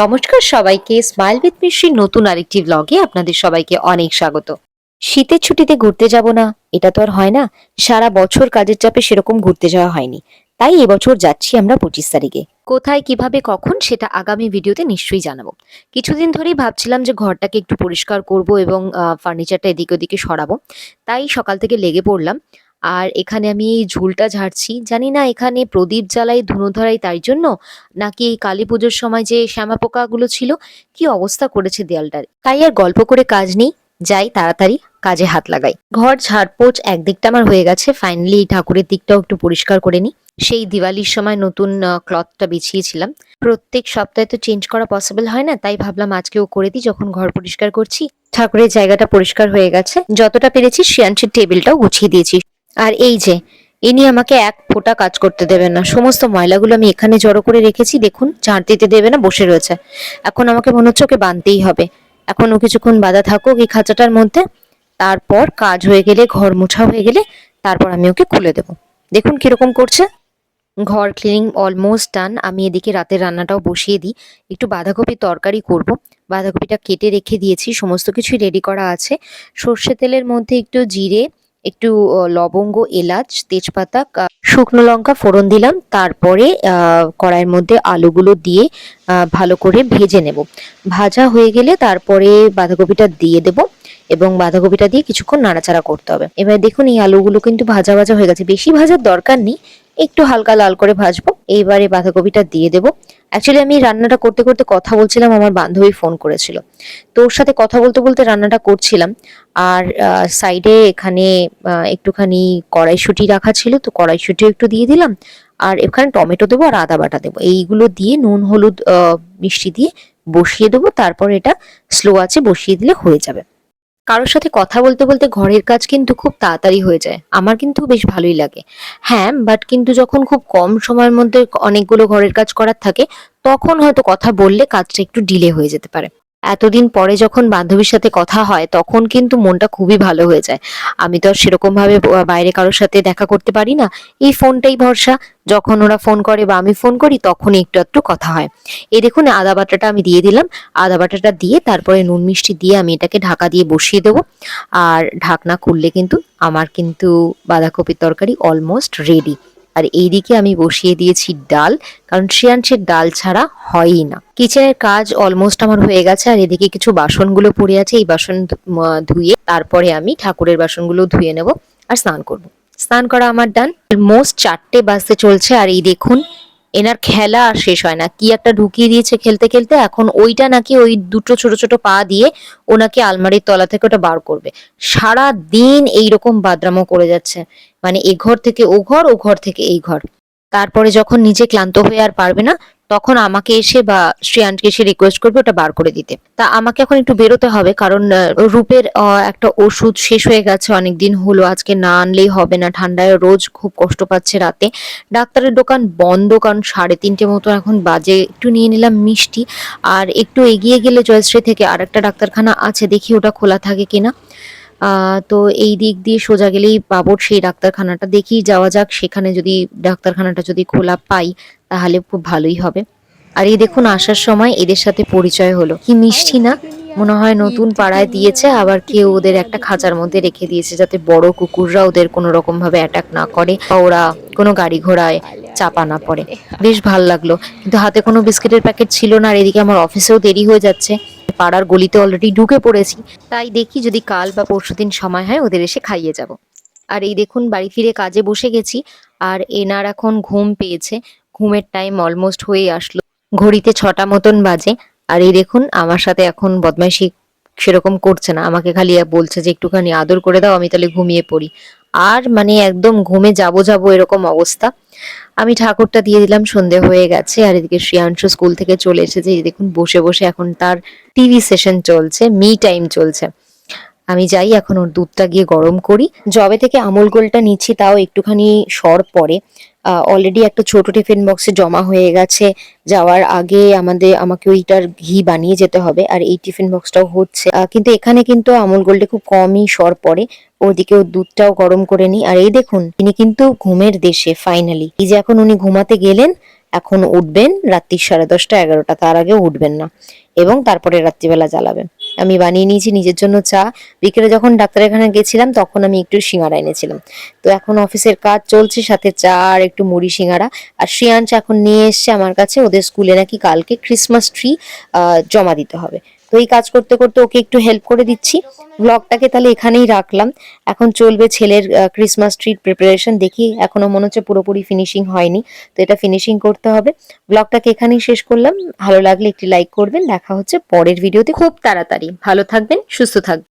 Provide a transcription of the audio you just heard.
নমস্কার সবাইকে smile with মিশ্রির নতুন আরেকটি ব্লগে আপনাদের সবাইকে অনেক স্বাগত। শীতের ছুটিতে ঘুরতে যাব না, এটা তো আর হয় না। সারা বছর কাজের চাপে সেরকম ঘুরতে যাওয়া হয়নি। তাই এবছর যাচ্ছি আমরা পঁচিশ তারিখে। কোথায়, কীভাবে, কখন সেটা আগামী ভিডিওতে নিশ্চয়ই জানাব। কিছুদিন ধরেই ভাবছিলাম যে ঘরটাকে একটু পরিষ্কার করব এবং ফার্নিচারটা এদিক ওদিকে সরাবো। তাই সকাল থেকে লেগে পড়লাম। আর এখানে আমি এই ঝুলটা ঝাড়ছি। জানি না এখানে প্রদীপ জ্বালাই ধুনো ধরাই তাই জন্য, নাকি এই কালী পুজোর সময় যে শ্যামা পোকাগুলো ছিল, কি অবস্থা করেছে দেয়ালটার? তাই আর গল্প করে কাজ নেই। যাই তাড়াতাড়ি কাজে হাত লাগাই। ঘর ঝাড়পোছ একদিকটা আমার হয়ে গেছে। ফাইনালি এই ঠাকুরের দিকটাও একটু পরিষ্কার করে নিই। সেই দিওয়ালির সময় নতুন ক্লথটা বিছিয়েছিলাম। প্রত্যেক সপ্তাহে তো চেঞ্জ করা পসিবল হয় না, তাই ভাবলাম আজকেও করে দিই যখন ঘর পরিষ্কার করছি। ঠাকুরের জায়গাটা পরিষ্কার হয়ে গেছে। যতটা পেরেছি শ্রেয়াংশের টেবিলটাও গুছিয়ে দিয়েছি। আর এই যে ইনি আমাকে এক ফোঁটা কাজ করতে দেবেন না। সমস্ত ময়লাগুলো আমি এখানে জড়ো করে রেখেছি, দেখুন ঝাড় দিতে দেবে না, বসে রয়েছে। এখন আমাকে মনে হচ্ছে ওকে বাঁধতেই হবে। এখন ও কিছুক্ষণ বাঁধা থাকুক এই খাঁচাটার মধ্যে, তারপর কাজ হয়ে গেলে, ঘর মোছা হয়ে গেলে, তারপর আমি ওকে খুলে দেব। দেখুন কীরকম করছে। ঘর ক্লিনিং অলমোস্ট ডান আমি এদিকে রাতের রান্নাটাও বসিয়ে দিই। একটু বাঁধাকপি তরকারি করব। বাঁধাকপিটা কেটে রেখে দিয়েছি, সমস্ত কিছুই রেডি করা আছে। সর্ষে তেলের মধ্যে একটু জিরে একটু লবঙ্গ, এলাচ, তেজপাতা শুকনো লঙ্কা ফোড়ন দিলাম। তারপরে কড়াইয়ের মধ্যে আলুগুলো দিয়ে ভালো করে ভেজে নেব। ভাজা হয়ে গেলে তারপরে বাঁধাকপিটা দিয়ে দেব এবং বাঁধাকপিটা দিয়ে কিছুক্ষণ নাড়াচাড়া করতে হবে। এবার দেখুন এই আলুগুলো কিন্তু ভাজা ভাজা হয়ে গেছে। বেশি ভাজার দরকার নেই। একটু হালকা লাল করে ভাজবো। এইবারে বাঁধাকপিটা দিয়ে দেবো। অ্যাকচুয়ালি আমি রান্নাটা করতে করতে কথা বলছিলাম, আমার বান্ধবী ফোন করেছিল। তো ওর সাথে কথা বলতে বলতে রান্নাটা করছিলাম। আর সাইডে এখানে একটুখানি কড়াইশুঁটি রাখা ছিল, তো কড়াইশুঁটিও একটু দিয়ে দিলাম। আর এখানে টমেটো দেবো আর আদা বাটা দেবো। এইগুলো দিয়ে নুন, হলুদ মিষ্টি দিয়ে বসিয়ে দেবো। তারপর এটা স্লো আছে বসিয়ে দিলে হয়ে যাবে। কারোর সাথে কথা বলতে বলতে ঘরের কাজ কিন্তু খুব তাড়াতাড়ি হয়ে যায়। আমার কিন্তু বেশ ভালোই লাগে। হ্যাঁ বাট কিন্তু যখন খুব কম সময়ের মধ্যে অনেকগুলো ঘরের কাজ করার থাকে, তখন হয়তো কথা বললে কাজটা একটু ডিলে হয়ে যেতে পারে। এতদিন পরে যখন বান্ধবীর সাথে কথা হয়, তখন কিন্তু মনটা খুবই ভালো হয়ে যায়। আমি তো আর সেরকম ভাবে বাইরে কারোর সাথে দেখা করতে পারি না। এই ফোনটাই ভরসা। যখন ওরা ফোন করে বা আমি ফোন করি, তখনই একটু একটু কথা হয়। এই দেখুন, আদা বাটাটা আমি দিয়ে দিলাম। আদা বাটাটা দিয়ে তারপরে নুন মিষ্টি দিয়ে আমি এটাকে ঢাকা দিয়ে বসিয়ে দেবো। আর ঢাকনা খুললে কিন্তু আমার কিন্তু বাঁধাকপির তরকারি অলমোস্ট রেডি আর এইদিকে আমি বসিয়ে দিয়েছি ডাল, কারণ শ্রেয়াংশের ডাল ছাড়া হয়ই না। কিচেনের কাজ অলমোস্ট আমার হয়ে গেছে, আর এদিকে কিছু বাসনগুলো পড়ে আছে, এই বাসন ধুয়ে তারপরে আমি ঠাকুরের বাসনগুলো ধুয়ে নেব আর স্নান করব। স্নান করা আমার ডান মোস্ট চারটে বাসে চলছে, আর এই দেখুন এনার খেলা আর শেষ হয় না। কি একটা ঢুকিয়ে দিয়েছে খেলতে খেলতে, এখন ওইটা নাকি ওই দুটো ছোট ছোট পা দিয়ে ওনাকে আলমারির তলা থেকে ওটা বার করবে। সারা দিন এইরকম বাদরামো করে যাচ্ছে। মানে এ ঘর থেকে ও ঘর ও ঘর থেকে এই ঘর। তারপরে যখন নিজে ক্লান্ত হয়ে আর পারবে না তখন আমাকে এসে বা শ্রেয়ানকে এসে রিকোয়েস্ট করবে, ওটা বার করে দিতে। তা আমাকে এখন একটু বেরোতে হবে, কারণ রূপের একটা ওষুধ শেষ হয়ে গেছে অনেক দিন হলো, আজকে না আনলেই হবে না, ঠান্ডায় রোজ খুব কষ্ট পাচ্ছে রাতে। ডাক্তারের দোকান বন্ধ, কারণ সাড়ে তিনটে মতো এখন বাজে, একটু নিয়ে নিলাম মিষ্টি। আর একটু এগিয়ে গেলে জয়শ্রী থেকে আর একটা ডাক্তারখানা আছে, দেখি ওটা খোলা থাকে কিনা। তো এই দিক দিয়ে সোজা গেলেই পাবো সেই ডাক্তারখানাটা। দেখি যাওয়া যাক, সেখানে যদি ডাক্তারখানাটা যদি খোলা পাই, তাহলে খুব ভালোই হবে। আর এই দেখুন, আসার সময় এদের সাথে পরিচয় হলো। কি মিষ্টি না? মনে হয় নতুন পাড়ায় দিয়েছে, আবার কেউ ওদের একটা খাঁচার মধ্যে রেখে দিয়েছে, যাতে বড় কুকুররা ওদের কোনো রকম ভাবে অ্যাটাক না করে, বা ওরা কোনো গাড়ি ঘোড়ায় চাপা না পড়ে। বেশ ভালো লাগল। কিন্তু হাতে কোনো বিস্কিটের প্যাকেট ছিল না, আর এদিকে আমার অফিসেও দেরি হয়ে যাচ্ছে। পাড়ার গলিতে অলরেডি ঢুকে পড়েছি। তাই দেখি যদি কাল বা পরশু দিন সময় হয়, ওদের এসে খাইয়ে যাব। আর এই দেখুন, বাড়ি ফিরে কাজে বসে গেছি। আর এনার এখন ঘুম পেয়েছে। ঘুমের টাইম অলমোস্ট হয়ে আসলো। ঘড়িতে ছটা মতন বাজে। আর এই দেখুন, আমার সাথে এখন বদমাইশি সেরকম করছে না। আমাকে খালি বলছে যে, একটুখানি আদর করে দাও, আমি তাহলে ঘুমিয়ে পড়ি। আর মানে একদম ঘুমে যাব যাব এরকম অবস্থা। আমি ঠাকুরটা দিয়ে দিলাম, সন্ধে হয়ে গেছে, আর এদিকে শ্রিয়াংশ স্কুল থেকে চলে এসেছে। দেখুন, বসে বসে এখন তার টিভি সেশন চলছে, মি টাইম চলছে। আমি যাই, এখন ওর দুধটা গিয়ে গরম করি। জবে থেকে আমুল গোলটা নিচ্ছি, তাও একটুখানি সর পরে। অলরেডি একটা ছোট টিফিন বক্সে জমা হয়ে গেছে। যাওয়ার আগে আমাদের, আমাকে ওইটার ঘি বানিয়ে যেতে হবে, আর এই টিফিন বক্সটাও হচ্ছে। কিন্তু এখানে কিন্তু আমুল গোল্ডে খুব কমই সর পড়ে। ওদিকে ওর দুধটাও গরম করে নিই। আর এই দেখুন, তিনি কিন্তু ঘুমের দেশে ফাইনালি এই যে এখন উনি ঘুমাতে গেলেন, এখন উঠবেন রাত্রি সাড়ে দশটা এগারোটা, তার আগে উঠবেন না। এবং তারপরে রাত্রিবেলা জ্বালাবেন। আমি বানিয়ে নিয়েছি, নিজের জন্য চা। বিকেলে যখন ডাক্তার এখানে গেছিলাম, তখন আমি একটু সিঙ্গারা এনেছিলাম। তো এখন অফিসের কাজ চলছে, সাথে চা আর একটু মুড়ি সিঙ্গারা। আর শ্রেয়াংশ এখন নিয়ে এসছে আমার কাছে, ওদের স্কুলে নাকি কালকে ক্রিসমাস ট্রি জমা দিতে হবে। তো এই কাজ করতে করতে ওকে একটু হেল্প করে দিচ্ছি। ব্লগটাকে তাহলে এখানেই রাখলাম। এখন চলবে ছেলের ক্রিসমাস ট্রিট প্রিপারেশন দেখি। এখনও মনে হচ্ছে পুরোপুরি ফিনিশিং হয়নি, তো এটা ফিনিশিং করতে হবে। ব্লগটাকে এখানেই শেষ করলাম। ভালো লাগলে একটি লাইক করবেন। দেখা হচ্ছে পরের ভিডিওতে খুব তাড়াতাড়ি। ভালো থাকবেন, সুস্থ থাকবেন।